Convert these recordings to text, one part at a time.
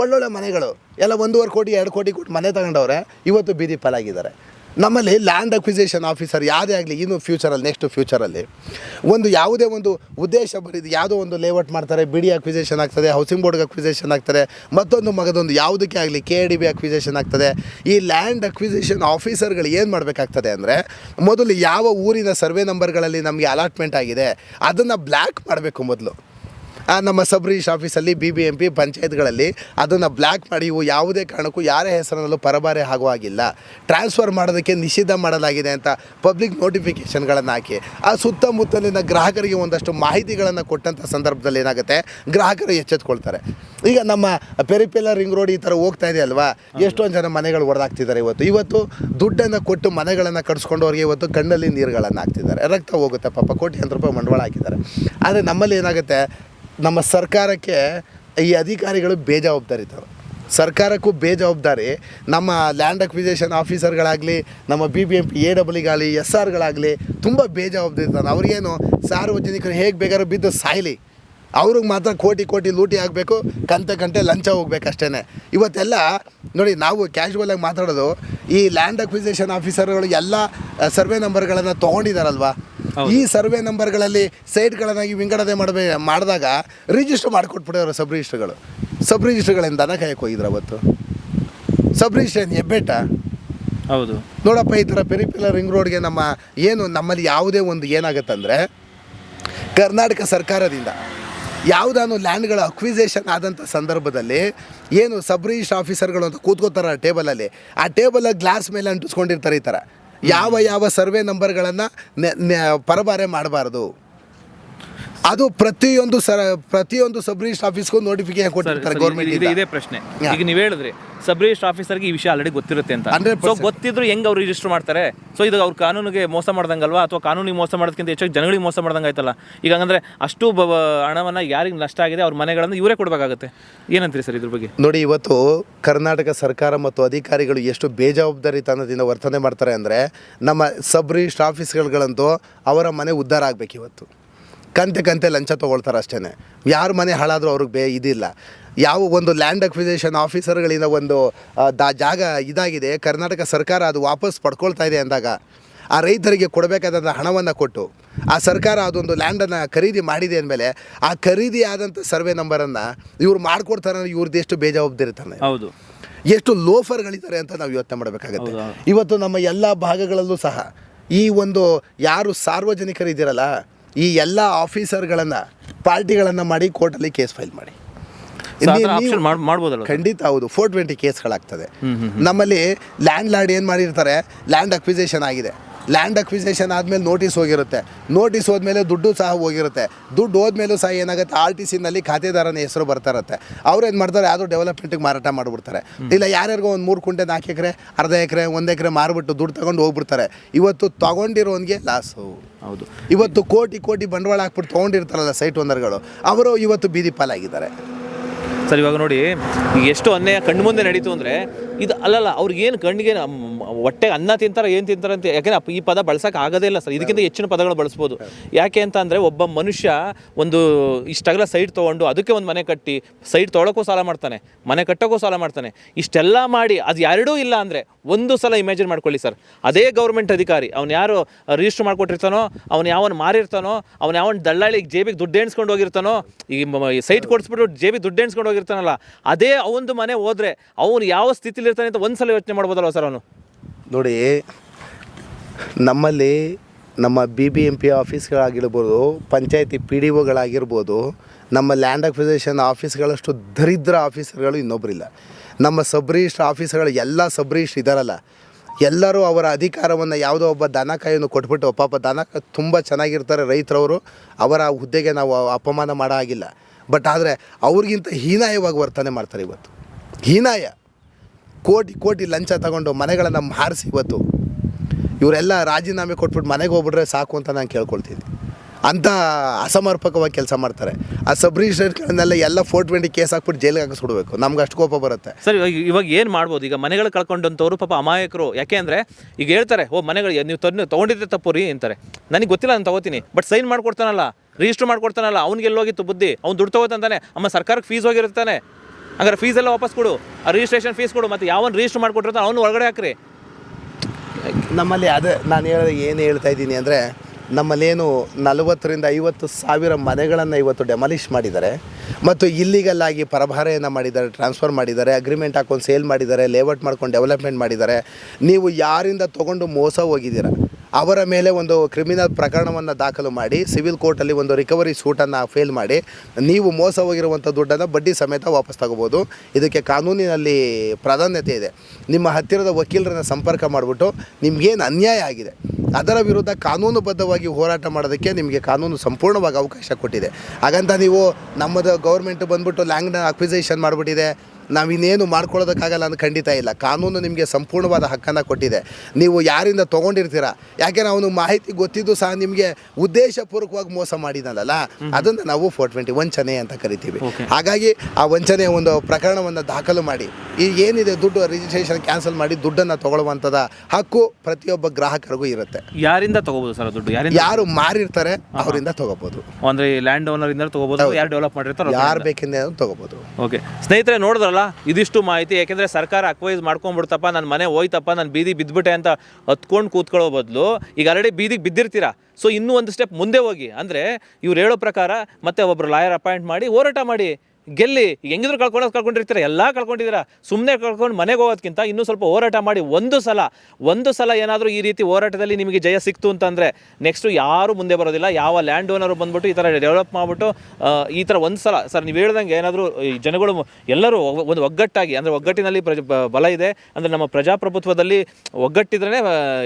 ಒಳ್ಳೊಳ್ಳೆ ಮನೆಗಳು. ಎಲ್ಲ ಒಂದೂವರೆ ಕೋಟಿ, ಎರಡು ಕೋಟಿ ಕೊಟ್ಟು ಮನೆ ತಗೊಂಡವ್ರೆ, ಇವತ್ತು ಬೀದಿ ಪಾಲಾಗಿದ್ದಾರೆ. ನಮ್ಮಲ್ಲಿ ಲ್ಯಾಂಡ್ ಅಕ್ವಿಸೇಷನ್ ಆಫೀಸರ್ ಯಾವುದೇ ಆಗಲಿ, ಇನ್ನು ಫ್ಯೂಚರಲ್ಲಿ ನೆಕ್ಸ್ಟ್ ಫ್ಯೂಚರಲ್ಲಿ ಒಂದು ಯಾವುದೇ ಒಂದು ಉದ್ದೇಶ ಬರೀದು, ಯಾವುದೋ ಒಂದು ಲೇಔಟ್ ಮಾಡ್ತಾರೆ ಬಿ ಡಿ ಅಕ್ವಿಸೇಷನ್ ಆಗ್ತದೆ ಹೌಸಿಂಗ್ ಬೋರ್ಡ್ಗೆ ಅಕ್ವಿಸೇಷನ್ ಆಗ್ತದೆ, ಮತ್ತೊಂದು ಮಗದೊಂದು ಯಾವುದಕ್ಕೆ ಆಗಲಿ ಕೆ ಡಿ ಬಿ ಅಕ್ವಿಸೇಷನ್ ಆಗ್ತದೆ. ಈ ಲ್ಯಾಂಡ್ ಅಕ್ವಿಸೇಷನ್ ಆಫೀಸರ್ಗಳು ಏನು ಮಾಡಬೇಕಾಗ್ತದೆ ಅಂದರೆ, ಮೊದಲು ಯಾವ ಊರಿನ ಸರ್ವೆ ನಂಬರ್ಗಳಲ್ಲಿ ನಮಗೆ ಅಲಾಟ್ಮೆಂಟ್ ಆಗಿದೆ, ಅದನ್ನು ಬ್ಲ್ಯಾಕ್ ಮಾಡಬೇಕು ಮೊದಲು. ನಮ್ಮ ಸಬ್ ರಿಜಿಸ್ಟ್ರ್ ಆಫೀಸಲ್ಲಿ ಬಿ ಬಿ ಎಂ ಪಿ ಪಂಚಾಯತ್ಗಳಲ್ಲಿ ಅದನ್ನು ಬ್ಲ್ಯಾಕ್ ಮಾಡಿ ಇವು ಯಾವುದೇ ಕಾರಣಕ್ಕೂ ಯಾರ ಹೆಸರಿನಲ್ಲೂ ಪರಬಾರೆ ಆಗುವ ಹಾಗಿಲ್ಲ. ಟ್ರಾನ್ಸ್ಫರ್ ಮಾಡೋದಕ್ಕೆ ನಿಷಿದ್ಧ ಮಾಡಲಾಗಿದೆ ಅಂತ ಪಬ್ಲಿಕ್ ನೋಟಿಫಿಕೇಷನ್ಗಳನ್ನು ಹಾಕಿ. ಆ ಸುತ್ತಮುತ್ತಲಿನ ಗ್ರಾಹಕರಿಗೆ ಒಂದಷ್ಟು ಮಾಹಿತಿಗಳನ್ನು ಕೊಟ್ಟಂಥ ಸಂದರ್ಭದಲ್ಲಿ ಏನಾಗುತ್ತೆ? ಗ್ರಾಹಕರು ಎಚ್ಚೆತ್ಕೊಳ್ತಾರೆ. ಈಗ ನಮ್ಮ ಪೆರಿಪೆಲ್ಲ ರಿಂಗ್ ರೋಡ್ ಈ ಥರ ಹೋಗ್ತಾ ಇದೆ ಅಲ್ವಾ? ಎಷ್ಟೊಂದು ಜನ ಮನೆಗಳು ಒಡೆದಾಗ್ತಿದ್ದಾರೆ ಇವತ್ತು. ಇವತ್ತು ದುಡ್ಡನ್ನು ಕೊಟ್ಟು ಮನೆಗಳನ್ನು ಕಟ್ಸ್ಕೊಂಡವ್ರಿಗೆ ಇವತ್ತು ಕಣ್ಣಲ್ಲಿ ನೀರುಗಳನ್ನು ಹಾಕ್ತಿದ್ದಾರೆ. ರಕ್ತ ಹೋಗುತ್ತೆ ಪಾಪ. ಕೋಟ್ಯಾಂತರ ರೂಪಾಯಿ ಬಂಡವಾಳ ಹಾಕಿದ್ದಾರೆ. ಆದರೆ ನಮ್ಮಲ್ಲಿ ಏನಾಗುತ್ತೆ? ನಮ್ಮ ಸರ್ಕಾರಕ್ಕೆ ಈ ಅಧಿಕಾರಿಗಳು ಬೇಜವಾಬ್ದಾರಿ ಬೇಜವಾಬ್ದಾರಿತರು ಸರ್ಕಾರಕ್ಕೂ ಬೇಜವಾಬ್ದಾರಿ. ನಮ್ಮ ಲ್ಯಾಂಡ್ ಅಕ್ವಿಸೇಷನ್ ಆಫೀಸರ್ಗಳಾಗಲಿ ನಮ್ಮ B B M P A ಡಬ್ಲ್ಯೂಗಾಗಲಿ S ಆರ್ಗಳಾಗಲಿ ತುಂಬ ಬೇಜವಾಬ್ದಾರಿತಾರೆ ಅವ್ರಿಗೇನು ಸಾರ್ವಜನಿಕರು ಹೇಗೆ ಬೇಕಾದ್ರೂ ಬಿದ್ದು ಸಾಯಲಿ. ಅವ್ರಿಗೆ ಮಾತ್ರ ಕೋಟಿ ಕೋಟಿ ಲೂಟಿ ಆಗಬೇಕು, ಕಂತೆ ಕಂತೆ ಲಂಚ ಹೋಗ್ಬೇಕು ಅಷ್ಟೇ ಇವತ್ತೆಲ್ಲ ನೋಡಿ, ನಾವು ಕ್ಯಾಶುವಲಾಗಿ ಮಾತಾಡೋದು, ಈ ಲ್ಯಾಂಡ್ ಅಕ್ವಿಸೇಷನ್ ಆಫೀಸರ್ಗಳು ಎಲ್ಲ ಸರ್ವೆ ನಂಬರ್ಗಳನ್ನು ತೊಗೊಂಡಿದ್ದಾರಲ್ವಾ ಈ ಸರ್ವೆ ನಂಬರ್ಗಳಲ್ಲಿ ಸೈಟ್ಗಳನ್ನಾಗಿ ವಿಂಗಡಣೆ ಮಾಡಬೇ ಮಾಡಿದಾಗ ರಿಜಿಸ್ಟರ್ ಮಾಡಿಕೊಟ್ಬಿಡೋರು ಸಬ್ ರಿಜಿಸ್ಟ್ರ್ಗಳು ಸಬ್ ರಿಜಿಸ್ಟ್ರ್ಗಳಿಂದ ದನ ಕಾಯಕ್ಕೆ ಹೋಗಿದ್ರು ಅವತ್ತು? ಸಬ್ ರಿಜಿಸ್ಟ್ರೇನ್ ಹೆಬ್ಬೆಟ್ಟ? ಹೌದು. ನೋಡಪ್ಪ ಈ ಥರ ಪೆರಿಪಿಲ್ಲ ರಿಂಗ್ ರೋಡ್ಗೆ ನಮ್ಮ ಏನು ನಮ್ಮಲ್ಲಿ ಯಾವುದೇ ಒಂದು ಏನಾಗುತ್ತಂದರೆ ಕರ್ನಾಟಕ ಸರ್ಕಾರದಿಂದ ಯಾವುದಾನು ಲ್ಯಾಂಡ್ಗಳ ಅಕ್ವಿಸೇಷನ್ ಆದಂಥ ಸಂದರ್ಭದಲ್ಲಿ ಏನು ಸಬ್ ರಿಜಿಸ್ಟ್ರ್ ಆಫೀಸರ್ಗಳು ಅಂತ ಕೂತ್ಕೋತಾರೆ ಆ ಟೇಬಲಲ್ಲಿ ಆ ಟೇಬಲ್ ಗ್ಲಾಸ್ ಮೇಲೆ ಅಂಟಿಸ್ಕೊಂಡಿರ್ತಾರೆ ಈ ಥರ. ಯಾವ ಯಾವ ಸರ್ವೆ ನಂಬರ್ಗಳನ್ನು ಪರಭಾರೆ ಮಾಡಬಾರ್ದು. ಅದು ಪ್ರತಿಯೊಂದು ಸರ ಪ್ರತಿಯೊಂದು ಸಬ್ ರಿಜಿಸ್ಟರ್ ಆಫೀಸ್ಗೂ ನೋಟಿಫಿಕೇಶನ್ ಕೊಟ್ಟಿರ್ತಾರೆ ಗೌರ್ಮೆಂಟ್ ಇದು- ಇದೇ. ಪ್ರಶ್ನೆ. ಈಗ ನೀವು ಹೇಳಿದ್ರಿ ಸಬ್ ರಿಜಿಸ್ಟರ್ ಆಫೀಸರ್ಗೆ ಈ ವಿಷಯ ಆಲ್ರೆಡಿ ಗೊತ್ತಿರುತ್ತೆ ಅಂತ. 100% ಸೊ ಗೊತ್ತಿದ್ರು ಹೆಂಗ್ ಅವ್ರು ರಿಜಿಸ್ಟರ್ ಮಾಡ್ತಾರೆ? ಸೊ ಇದು ಅವ್ರ ಕಾನೂನಿಗೆ ಮೋಸ ಮಾಡ್ದಂಗಲ್ವಾ? ಅಥವಾ ಕಾನೂನಿಗೆ ಮೋಸ ಮಾಡೋದಕ್ಕಿಂತ ಹೆಚ್ಚಾಗಿ ಜನಗಳಿಗೆ ಮೋಸ ಮಾಡ್ದಂಗೆ ಆಯ್ತಲ್ಲ ಈಗ ಅಂದ್ರೆ ಅಷ್ಟು ಹಣವನ್ನ ಯಾರಿಗೆ ನಷ್ಟ ಆಗಿದೆ ಅವ್ರ ಮನೆಗಳನ್ನು ಇವರೇ ಕೊಡಬೇಕಾಗುತ್ತೆ. ಏನಂತೀರಿ ಸರ್ ಇದ್ರ ಬಗ್ಗೆ? ನೋಡಿ ಇವತ್ತು ಕರ್ನಾಟಕ ಸರ್ಕಾರ ಮತ್ತು ಅಧಿಕಾರಿಗಳು ಎಷ್ಟು ಬೇಜವಾಬ್ದಾರಿತನದಿಂದ ವರ್ತನೆ ಮಾಡ್ತಾರೆ ಅಂದರೆ ನಮ್ಮ ಸಬ್ ರಿಜಿಸ್ಟರ್ ಆಫೀಸ್ಗಳಂತೂ ಅವರ ಮನೆ ಉದ್ಧಾರ ಆಗಬೇಕು ಇವತ್ತು. ಕಂತೆ ಕಂತೆ ಲಂಚ ತೊಗೊಳ್ತಾರೆ ಅಷ್ಟೇ ಯಾರು ಮನೆ ಹಾಳಾದರೂ ಅವ್ರಿಗೆ ಬೇ ಇದಿಲ್ಲ. ಯಾವ ಒಂದು ಲ್ಯಾಂಡ್ ಅಕ್ವಿಸೇಷನ್ ಆಫೀಸರ್ಗಳಿಂದ ಒಂದು ದಾ ಜಾಗ ಇದಾಗಿದೆ ಕರ್ನಾಟಕ ಸರ್ಕಾರ ಅದು ವಾಪಸ್ ಪಡ್ಕೊಳ್ತಾ ಇದೆ ಅಂದಾಗ ಆ ರೈತರಿಗೆ ಕೊಡಬೇಕಾದಂಥ ಹಣವನ್ನು ಕೊಟ್ಟು ಆ ಸರ್ಕಾರ ಅದೊಂದು ಲ್ಯಾಂಡನ್ನು ಖರೀದಿ ಮಾಡಿದೆ ಅಂದಮೇಲೆ ಆ ಖರೀದಿ ಆದಂಥ ಸರ್ವೆ ನಂಬರನ್ನು ಇವ್ರು ಮಾಡ್ಕೊಡ್ತಾರೆ ಅಂದರೆ ಇವ್ರದ್ದು ಎಷ್ಟು ಬೇಜವಾಬ್ದಾರಿತಾನೆ. ಹೌದು. ಎಷ್ಟು ಲೋಫರ್ಗಳಿದ್ದಾರೆ ಅಂತ ನಾವು ಯೋಚನೆ ಮಾಡಬೇಕಾಗುತ್ತೆ. ಇವತ್ತು ನಮ್ಮ ಎಲ್ಲ ಭಾಗಗಳಲ್ಲೂ ಸಹ ಈ ಒಂದು ಯಾರು ಸಾರ್ವಜನಿಕರಿದ್ದೀರಲ್ಲ ಈ ಎಲ್ಲ ಆಫೀಸರ್ಗಳನ್ನು ಪಾರ್ಟಿಗಳನ್ನು ಮಾಡಿ ಕೋರ್ಟಲ್ಲಿ ಕೇಸ್ ಫೈಲ್ ಮಾಡಿ. ಮಾಡ್ಬೋದಲ್ಲ? ಖಂಡಿತ ಹೌದು ಫೋರ್ ಟ್ವೆಂಟಿ ಕೇಸ್ಗಳಾಗ್ತದೆ. ನಮ್ಮಲ್ಲಿ ಲ್ಯಾಂಡ್ ಲಾರ್ಡ್ ಏನು ಮಾಡಿರ್ತಾರೆ ಲ್ಯಾಂಡ್ ಅಕ್ವಿಸೇಷನ್ ಆಗಿದೆ. ಲ್ಯಾಂಡ್ ಅಕ್ವಿಸೇಷನ್ ಆದಮೇಲೆ ನೋಟಿಸ್ ಹೋಗಿರುತ್ತೆ. ನೋಟಿಸ್ ಹೋದ್ಮೇಲೆ ದುಡ್ಡು ಸಹ ಹೋಗಿರುತ್ತೆ. ದುಡ್ಡು ಹೋದ್ಮೇಲೂ ಸಹ ಏನಾಗುತ್ತೆ? ಆರ್ ಟಿ ಸಿನಲ್ಲಿ ಖಾತೆದಾರನ ಹೆಸರು ಬರ್ತಾ ಇರುತ್ತೆ. ಅವ್ರು ಏನು ಮಾಡ್ತಾರೆ? ಯಾವುದೋ ಡೆವಲಪ್ಮೆಂಟ್ಗೆ ಮಾರಾಟ ಮಾಡಿಬಿಡ್ತಾರೆ. ಇಲ್ಲ ಯಾರ್ಯಾರಿಗೋ ಒಂದು ಮೂರು ಕುಂಟೆ ನಾಲ್ಕು ಎಕರೆ ಅರ್ಧ ಎಕರೆ ಒಂದು ಎಕರೆ ಮಾರ್ಬಿಟ್ಟು ದುಡ್ಡು ತಗೊಂಡು ಹೋಗ್ಬಿಡ್ತಾರೆ. ಇವತ್ತು ತಗೊಂಡಿರೋನ್ಗೆ ಲಾಸು ಹೌದು. ಇವತ್ತು ಕೋಟಿ ಕೋಟಿ ಬಂಡವಾಳ ಹಾಕ್ಬಿಟ್ಟು ತೊಗೊಂಡಿರ್ತಾರಲ್ಲ ಸೈಟ್ ಓನರ್ಗಳು ಅವರು ಇವತ್ತು ಬೀದಿ ಪಾಲಾಗಿದ್ದಾರೆ. ಸರ್ ಇವಾಗ ನೋಡಿ ಎಷ್ಟು ಅನ್ಯಾಯ ಕಣ್ಣು ಮುಂದೆ ನಡೀತು ಅಂದರೆ ಇದು ಅಲ್ಲಲ್ಲ ಅವ್ರಿಗೇನು ಕಣ್ಣಿಗೆ ಹೊಟ್ಟೆಗೆ ಅನ್ನ ತಿಂತಾರೆ ಏನು ತಿಂತಾರೆ ಅಂತ ಯಾಕೆಂದ್ರೆ ಈ ಪದ ಬಳಸಕ್ಕೆ ಆಗೋದೇ ಇಲ್ಲ ಸರ್. ಇದಕ್ಕಿಂತ ಹೆಚ್ಚಿನ ಪದಗಳು ಬಳಸ್ಬೋದು. ಯಾಕೆ ಅಂತ ಅಂದರೆ ಒಬ್ಬ ಮನುಷ್ಯ ಒಂದು ಇಷ್ಟಗಲ ಸೈಟ್ ತೊಗೊಂಡು ಅದಕ್ಕೆ ಒಂದು ಮನೆ ಕಟ್ಟಿ ಸೈಟ್ ತೊಗೊಳಕ್ಕೂ ಸಾಲ ಮಾಡ್ತಾನೆ ಮನೆ ಕಟ್ಟೋಕ್ಕೂ ಸಾಲ ಮಾಡ್ತಾನೆ. ಇಷ್ಟೆಲ್ಲ ಮಾಡಿ ಅದು ಎರಡೂ ಇಲ್ಲ ಅಂದರೆ ಒಂದು ಸಲ ಇಮ್ಯಾಜಿನ್ ಮಾಡ್ಕೊಳ್ಳಿ ಸರ್. ಅದೇ ಗೌರ್ಮೆಂಟ್ ಅಧಿಕಾರಿ ಅವ್ನು ಯಾರು ರಿಜಿಸ್ಟರ್ ಮಾಡ್ಕೊಟ್ಟಿರ್ತಾನೋ ಅವ್ನು ಯಾವನ್ ಮಾರಿರ್ತಾನೋ ಅವ್ನು ಯಾವನ್ ದಳ್ಳಾಳಿಗೆ ಜೇಬಿಗೆ ದುಡ್ಡು ಎಣಿಸ್ಕೊಂಡು ಹೋಗಿರ್ತಾನೋ ಈ ಸೈಟ್ ಕೊಡಿಸ್ಬಿಟ್ಟು ಜೇಬಿಗೆ ದುಡ್ಡು ಎಣಿಸ್ಕೊಂಡು ಹೋಗಿರ್ತಾನಲ್ಲ ಅದೇ ಅವನದು ಮನೆ ಹೋದ್ರೆ ಅವನು ಯಾವ ಸ್ಥಿತಿಲಿರ್ತಾನೆ ಅಂತ ಅಂತ ಒಂದ್ಸಲ ಯೋಚನೆ ಮಾಡ್ಬೋದಲ್ವ ಸರ್ ಅವನು? ನೋಡಿ, ನಮ್ಮಲ್ಲಿ ನಮ್ಮ ಬಿ ಬಿ ಎಂ ಪಿ ಆಫೀಸ್ಗಳಾಗಿರ್ಬೋದು, ಪಂಚಾಯತಿ ಪಿ ಡಿ ಒಗಳಾಗಿರ್ಬೋದು, ನಮ್ಮ ಲ್ಯಾಂಡ್ ಅಕ್ವಿಸೇಷನ್ ಆಫೀಸ್ಗಳಷ್ಟು ದರಿದ್ರ ಆಫೀಸರ್ಗಳು ಇನ್ನೊಬ್ಬರಿಲ್ಲ ನಮ್ಮ ಸಬ್ ರಿಜಿಸ್ಟ್ರ್ ಆಫೀಸರ್ಗಳು ಎಲ್ಲ ಸಬ್ ರಿಜಿಸ್ಟ್ರ್ ಇದ್ದಾರಲ್ಲ ಎಲ್ಲರೂ ಅವರ ಅಧಿಕಾರವನ್ನು ಯಾವುದೋ ಒಬ್ಬ ದನ ಕಾಯನ್ನು ಕೊಟ್ಬಿಟ್ಟು, ಪಾಪ ದನ ತುಂಬ ಚೆನ್ನಾಗಿರ್ತಾರೆ ರೈತರವರು, ಅವರ ಹುದ್ದೆಗೆ ನಾವು ಅಪಮಾನ ಮಾಡೋ ಆಗಿಲ್ಲ ಬಟ್ ಆದರೆ ಅವ್ರಿಗಿಂತ ಹೀನಾಯವಾಗಿ ವರ್ತನೆ ಮಾಡ್ತಾರೆ ಇವತ್ತು. ಹೀನಾಯ. ಕೋಟಿ ಕೋಟಿ ಲಂಚ ತಗೊಂಡು ಮನೆಗಳನ್ನು ಮಾರಿಸಿ ಇವತ್ತು. ಇವರೆಲ್ಲ ರಾಜೀನಾಮೆ ಕೊಟ್ಬಿಟ್ಟು ಮನೆಗೆ ಹೋಗ್ಬಿಟ್ರೆ ಸಾಕು ಅಂತ ನಾನು ಕೇಳ್ಕೊಳ್ತೀನಿ. ಅಂಥ ಅಸಮರ್ಪಕವಾಗಿ ಕೆಲಸ ಮಾಡ್ತಾರೆ. ಆ ಸಬ್ ರಿಜಿಸ್ಟ್ರೇಟ್ಗಳನ್ನೆಲ್ಲ ಎಲ್ಲ ಫೋರ್ ಟ್ವೆಂಟಿ ಕೇಸ್ ಹಾಕ್ಬಿಟ್ಟು ಜೈಲಿಗೆ ಹಾಕಿಸ್ಬಿಡ್ಬೇಕು ನಮ್ಗೆ ಅಷ್ಟು ಕೋಪ ಬರುತ್ತೆ. ಸರ್, ಇವಾಗ ಇವಾಗ ಏನು ಮಾಡ್ಬೋದು? ಈಗ ಮನೆಗಳು ಕಳ್ಕೊಂಡಂಥವ್ರು ಪಾಪ ಅಮಾಯಕರು. ಯಾಕೆ ಅಂದರೆ ಈಗ ಹೇಳ್ತಾರೆ, ಓ, ಮನೆಗಳು ನೀವು ತಂದು ತೊಗೊಂಡಿದ್ದೆ ತಪ್ಪು ರೀ ಅಂತಾರೆ. ನನಗೆ ಗೊತ್ತಿಲ್ಲ, ನಾನು ತಗೋತೀನಿ. ಬಟ್ ಸೈನ್ ಮಾಡ್ಕೊಡ್ತಾನಲ್ಲ, ರಿಜಿಸ್ಟರ್ ಮಾಡ್ಕೊಡ್ತಾನಲ್ಲ, ಅವ್ನಿಗೆ ಎಲ್ಲೋಗಿತ್ತು ಬುದ್ಧಿ. ಅವ್ನು ದುಡ್ಡು ತೊಗೋತಾನೆ ಅಮ್ಮ ಸರ್ಕಾರಕ್ಕೆ ಫೀಸ್ ಹೋಗಿರ್ತಾನೆ ಹಂಗಾರೆ ಫೀಸ್ ಎಲ್ಲ ವಾಪಸ್ ಕೊಡು. ಆ ರಿಜಿಸ್ಟ್ರೇಷನ್ ಫೀಸ್ ಕೊಡು ಮತ್ತೆ ಯಾವನ್ ರಿಜಿಸ್ಟರ್ ಮಾಡ್ಕೊಟ್ಟಿರ್ತಾನೆ ಅವನು ಒಳಗಡೆ ಹಾಕ್ರಿ. ನಮ್ಮಲ್ಲಿ ಅದೇ ನಾನು ಹೇಳೋದು ಏನು ಹೇಳ್ತಾ ಇದ್ದೀನಿ ಅಂದರೆ, ನಮ್ಮಲ್ಲೇನು ನಲವತ್ತರಿಂದ ಐವತ್ತು ಸಾವಿರ ಮನೆಗಳನ್ನು ಇವತ್ತು ಡೆಮಾಲಿಷ್ ಮಾಡಿದ್ದಾರೆ. ಮತ್ತು ಇಲ್ಲಿಗಲ್ ಆಗಿ ಪರಭಾರೆಯನ್ನು ಮಾಡಿದ್ದಾರೆ ಟ್ರಾನ್ಸ್ಫರ್ ಮಾಡಿದ್ದಾರೆ ಅಗ್ರಿಮೆಂಟ್ ಹಾಕೊಂಡು ಸೇಲ್ ಮಾಡಿದ್ದಾರೆ ಲೇಔಟ್ ಮಾಡ್ಕೊಂಡು ಡೆವಲಪ್ಮೆಂಟ್ ಮಾಡಿದ್ದಾರೆ. ನೀವು ಯಾರಿಂದ ತೊಗೊಂಡು ಮೋಸ ಹೋಗಿದ್ದೀರ? ಅವರ ಮೇಲೆ ಒಂದು ಕ್ರಿಮಿನಲ್ ಪ್ರಕರಣವನ್ನು ದಾಖಲು ಮಾಡಿ, ಸಿವಿಲ್ ಕೋರ್ಟಲ್ಲಿ ಒಂದು ರಿಕವರಿ ಸೂಟನ್ನು ಫೇಲ್ ಮಾಡಿ, ನೀವು ಮೋಸ ಹೋಗಿರುವಂಥ ದುಡ್ಡನ್ನು ಬಡ್ಡಿ ಸಮೇತ ವಾಪಸ್ ತಗೋಬೋದು. ಇದಕ್ಕೆ ಕಾನೂನಿನಲ್ಲಿ ಪ್ರಾಧಾನ್ಯತೆ ಇದೆ. ನಿಮ್ಮ ಹತ್ತಿರದ ವಕೀಲರನ್ನು ಸಂಪರ್ಕ ಮಾಡಿಬಿಟ್ಟು ನಿಮಗೇನು ಅನ್ಯಾಯ ಆಗಿದೆ? ಅದರ ವಿರುದ್ಧ ಕಾನೂನುಬದ್ಧವಾಗಿ ಹೋರಾಟ ಮಾಡೋದಕ್ಕೆ ನಿಮಗೆ ಕಾನೂನು ಸಂಪೂರ್ಣವಾಗಿ ಅವಕಾಶ ಕೊಟ್ಟಿದೆ. ಹಾಗಂತ ನೀವು ನಮ್ಮದು ಗೌರ್ಮೆಂಟ್ ಬಂದ್ಬಿಟ್ಟು ಲ್ಯಾಂಡ್ನ ಅಕ್ವಿಸೇಷನ್ ಮಾಡಿಬಿಟ್ಟಿದೆ. ನಾವಿನ್ನೇನು ಮಾಡ್ಕೊಳ್ಳೋದಕ್ಕಾಗಲ್ಲ ಅಂತ ಖಂಡಿತ ಇಲ್ಲ. ಕಾನೂನು ನಿಮಗೆ ಸಂಪೂರ್ಣವಾದ ಹಕ್ಕನ್ನು ಕೊಟ್ಟಿದೆ. ನೀವು ಯಾರಿಂದ ತೊಗೊಂಡಿರ್ತೀರ? ಯಾಕೆಂದ್ರೆ ಅವನು ಮಾಹಿತಿ ಗೊತ್ತಿದ್ದು ಸಹ ನಿಮಗೆ ಉದ್ದೇಶಪೂರ್ವಕವಾಗಿ ಮೋಸ ಮಾಡಿದನಲ್ಲ? ಅದನ್ನು ನಾವು ಫೋರ್ ಟ್ವೆಂಟಿ ವಂಚನೆ ಅಂತ ಕರಿತೀವಿ. ಹಾಗಾಗಿ ಆ ವಂಚನೆ ಒಂದು ಪ್ರಕರಣವನ್ನು ದಾಖಲು ಮಾಡಿ. ಈ ಏನಿದೆ ದುಡ್ಡು ರಿಜಿಸ್ಟ್ರೇಷನ್ ಕ್ಯಾನ್ಸಲ್ ಮಾಡಿ ದುಡ್ಡನ್ನು ತಗೊಳ್ಳುವಂಥದ ಹಕ್ಕು ಪ್ರತಿಯೊಬ್ಬ ಗ್ರಾಹಕರಿಗೂ ಇರುತ್ತೆ. ಯಾರಿಂದ ತಗೋಬೋದು ಸರ್ ದುಡ್ಡು? ಯಾರು ಮಾರಿರ್ತಾರೆ ಅವರಿಂದ ತಗೋಬೋದು. ಅಂದ್ರೆ ಲ್ಯಾಂಡ್ ಓನರ್ ಇಂದ ತಗೋಬೋದು ಯಾರು ಡೆವಲಪ್ ಮಾಡಿರ್ತಾರೆ ಯಾರು ಬೇಕಿಂದ ತಗೋಬೋದು. ಓಕೆ ಸ್ನೇಹಿತರೆ ನೋಡಿದ್ರಲ್ಲ ಇದಿಷ್ಟು ಮಾಹಿತಿ. ಯಾಕೆಂದರೆ ಸರ್ಕಾರ ಅಕ್ವೈಸ್ ಮಾಡ್ಕೊಂಡ್ಬಿಡ್ತಪ್ಪ ನನ್ನ ಮನೆ ಹೋಯ್ತಪ್ಪ, ನಾನು ಬೀದಿ ಬಿದ್ದುಬಿಟ್ಟೆ ಅಂತ ಹತ್ಕೊಂಡು ಕೂತ್ಕೊಳ್ಳೋ ಬದಲು ಈಗ ಆಲ್ರೆಡಿ ಬೀದಿಗೆ ಬಿದ್ದಿರ್ತೀರಾ? ಸೊ ಇನ್ನೂ ಒಂದು ಸ್ಟೆಪ್ ಮುಂದೆ ಹೋಗಿ. ಅಂದರೆ ಇವ್ರು ಹೇಳೋ ಪ್ರಕಾರ ಮತ್ತೆ ಒಬ್ಬರು ಲಾಯರ್ ಅಪಾಯಿಂಟ್ ಮಾಡಿ ಹೋರಾಟ ಮಾಡಿ. ಗೆಲ್ಲಿ ಹೆಂಗಿದ್ರು ಕಳ್ಕೊಳ್ಳೋದು ಕಳ್ಕೊಂಡಿರ್ತೀರ ಎಲ್ಲ ಕಳ್ಕೊಂಡಿದ್ದೀರಾ. ಸುಮ್ಮನೆ ಕಳ್ಕೊಂಡು ಮನೆಗೆ ಹೋಗೋದಕ್ಕಿಂತ ಇನ್ನೂ ಸ್ವಲ್ಪ ಹೋರಾಟ ಮಾಡಿ ಒಂದು ಸಲ ಒಂದು ಸಲ ಏನಾದರೂ ಈ ರೀತಿ ಹೋರಾಟದಲ್ಲಿ ನಿಮಗೆ ಜಯ ಸಿಕ್ತು ಅಂತಂದರೆ ನೆಕ್ಸ್ಟು ಯಾರು ಮುಂದೆ ಬರೋದಿಲ್ಲ. ಯಾವ ಲ್ಯಾಂಡ್ ಓನರು ಬಂದ್ಬಿಟ್ಟು ಈ ಥರ ಡೆವಲಪ್ ಮಾಡಿಬಿಟ್ಟು ಈ ಥರ ಒಂದು ಸಲ ಸರ್ ನೀವು ಹೇಳ್ದಂಗೆ ಏನಾದರೂ ಈ ಜನಗಳು ಎಲ್ಲರೂ ಒಂದು ಒಗ್ಗಟ್ಟಾಗಿ ಅಂದರೆ ಒಗ್ಗಟ್ಟಿನಲ್ಲಿ ಪ್ರಜ ಬಲ ಇದೆ. ಅಂದರೆ ನಮ್ಮ ಪ್ರಜಾಪ್ರಭುತ್ವದಲ್ಲಿ ಒಗ್ಗಟ್ಟಿದ್ರೇ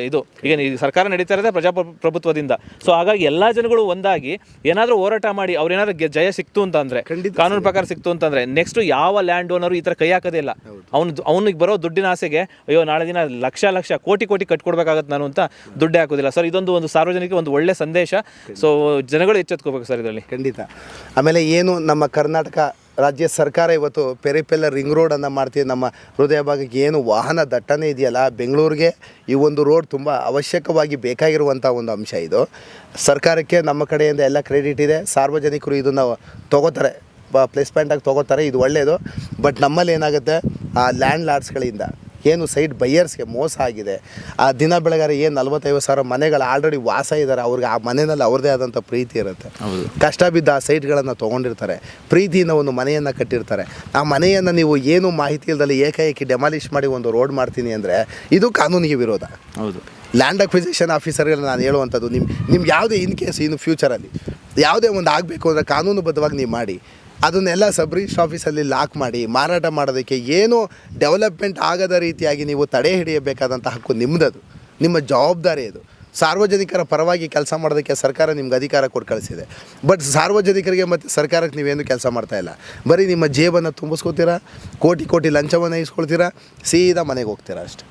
ಇದು. ಈಗ ಈ ಸರ್ಕಾರ ನಡೀತಾ ಇರೋದೇ ಪ್ರಜಾಪ್ರಭುತ್ವದಿಂದ. ಸೊ ಹಾಗಾಗಿ ಎಲ್ಲ ಜನಗಳು ಒಂದಾಗಿ ಏನಾದರೂ ಹೋರಾಟ ಮಾಡಿ ಅವ್ರೇನಾದ್ರೂ ಜಯ ಸಿಕ್ತು ಅಂತಂದರೆ ಕಾನೂನು ಪ್ರಕಾರ ಸಿಕ್ತು ಅಂತಂದ್ರೆ ನೆಕ್ಸ್ಟ್ ಯಾವ ಲ್ಯಾಂಡ್ ಓನರು ಈ ಥರ ಕೈ ಹಾಕೋದಿಲ್ಲ ಅವ್ನು ಅವನಿಗೆ ಬರೋ ದುಡ್ಡಿನ ಆಸೆಗೆ ಅಯ್ಯೋ ನಾಳೆ ದಿನ ಲಕ್ಷ ಲಕ್ಷ ಕೋಟಿ ಕೋಟಿ ಕಟ್ಕೊಡ್ಬೇಕಾಗತ್ತೆ ನಾನು ಅಂತ ದುಡ್ಡೇ ಹಾಕೋದಿಲ್ಲ. ಸರ್ ಇದೊಂದು ಒಂದು ಸಾರ್ವಜನಿಕ ಒಂದು ಒಳ್ಳೆ ಸಂದೇಶ. ಸೊ ಜನಗಳು ಎಚ್ಚೆತ್ಕೋಬೇಕು ಸರ್ ಇದರಲ್ಲಿ. ಖಂಡಿತ. ಆಮೇಲೆ ಏನು ನಮ್ಮ ಕರ್ನಾಟಕ ರಾಜ್ಯ ಸರ್ಕಾರ ಇವತ್ತು ಪೆರಿಪೆಲ್ಲ ರಿಂಗ್ ರೋಡನ್ನು ಮಾಡ್ತೀವಿ ನಮ್ಮ ಹೃದಯ ಭಾಗಕ್ಕೆ ಏನು ವಾಹನ ದಟ್ಟಣೆ ಇದೆಯಲ್ಲ ಬೆಂಗಳೂರಿಗೆ ಈ ಒಂದು ರೋಡ್ ತುಂಬ ಅವಶ್ಯಕವಾಗಿ ಬೇಕಾಗಿರುವಂಥ ಒಂದು ಅಂಶ ಇದು. ಸರ್ಕಾರಕ್ಕೆ ನಮ್ಮ ಕಡೆಯಿಂದ ಎಲ್ಲ ಕ್ರೆಡಿಟ್ ಇದೆ. ಸಾರ್ವಜನಿಕರು ಇದನ್ನು ತಗೋತಾರೆ. ಪ್ಲೇಸ್ಮೆಂಟಾಗಿ ತೊಗೋತಾರೆ ಇದು ಒಳ್ಳೆಯದು ಬಟ್ ನಮ್ಮಲ್ಲಿ ಏನಾಗುತ್ತೆ ಆ ಲ್ಯಾಂಡ್ ಲಾರ್ಡ್ಸ್ಗಳಿಂದ ಏನು ಸೈಟ್ ಬೈಯರ್ಸ್ಗೆ ಮೋಸ ಆಗಿದೆ ಆ ದಿನ ಬೆಳಗಾರೆ ಏನು ನಲ್ವತ್ತೈವತ್ತು ಸಾವಿರ ಮನೆಗಳು ಆಲ್ರೆಡಿ ವಾಸ ಇದ್ದಾರೆ ಅವ್ರಿಗೆ ಆ ಮನೆಯಲ್ಲಿ ಅವ್ರದೇ ಆದಂಥ ಪ್ರೀತಿ ಇರುತ್ತೆ. ಹೌದು. ಕಷ್ಟ ಬಿದ್ದ ಆ ಸೈಟ್ಗಳನ್ನು ತೊಗೊಂಡಿರ್ತಾರೆ. ಪ್ರೀತಿಯಿಂದ ಒಂದು ಮನೆಯನ್ನು ಕಟ್ಟಿರ್ತಾರೆ. ಆ ಮನೆಯನ್ನು ನೀವು ಏನು ಮಾಹಿತಿ ಇಲ್ಲದಲ್ಲಿ ಏಕಾಏಕಿ ಡೆಮಾಲಿಷ್ ಮಾಡಿ ಒಂದು ರೋಡ್ ಮಾಡ್ತೀನಿ ಅಂದರೆ ಇದು ಕಾನೂನಿಗೆ ವಿರೋಧ. ಹೌದು. ಲ್ಯಾಂಡ್ ಅಕ್ವಿಸಿಷನ್ ಆಫೀಸರ್ಗಳು ನಾನು ಹೇಳುವಂಥದ್ದು ನಿಮ್ಮ ನಿಮ್ಗೆ ಯಾವುದೇ ಇನ್ ಕೇಸ್ ಇನ್ನು ಫ್ಯೂಚರಲ್ಲಿ ಯಾವುದೇ ಒಂದು ಆಗಬೇಕು ಅಂದರೆ ಕಾನೂನುಬದ್ಧವಾಗಿ ನೀವು ಮಾಡಿ. ಅದನ್ನೆಲ್ಲ ಸಬ್ ಆಫೀಸಲ್ಲಿ ಲಾಕ್ ಮಾಡಿ ಮಾರಾಟ ಮಾಡೋದಕ್ಕೆ ಏನು ಡೆವಲಪ್ಮೆಂಟ್ ಆಗದ ರೀತಿಯಾಗಿ ನೀವು ತಡೆ ಹಿಡಿಯಬೇಕಾದಂಥ ಹಕ್ಕು ನಿಮ್ಮದದು ನಿಮ್ಮ ಜವಾಬ್ದಾರಿ ಅದು. ಸಾರ್ವಜನಿಕರ ಪರವಾಗಿ ಕೆಲಸ ಮಾಡೋದಕ್ಕೆ ಸರ್ಕಾರ ನಿಮ್ಗೆ ಅಧಿಕಾರ ಕೊಟ್ಟು ಕಳಿಸಿದೆ. ಬಟ್ ಸಾರ್ವಜನಿಕರಿಗೆ ಮತ್ತು ಸರ್ಕಾರಕ್ಕೆ ನೀವೇನು ಕೆಲಸ ಮಾಡ್ತಾ ಇಲ್ಲ. ಬರೀ ನಿಮ್ಮ ಜೇಬನ್ನು ತುಂಬಿಸ್ಕೋತೀರಾ? ಕೋಟಿ ಕೋಟಿ ಲಂಚವನ್ನು ಇಸ್ಕೊಳ್ತೀರಾ? ಸೀದಾ ಮನೆಗೆ ಹೋಗ್ತೀರಾ ಅಷ್ಟೆ.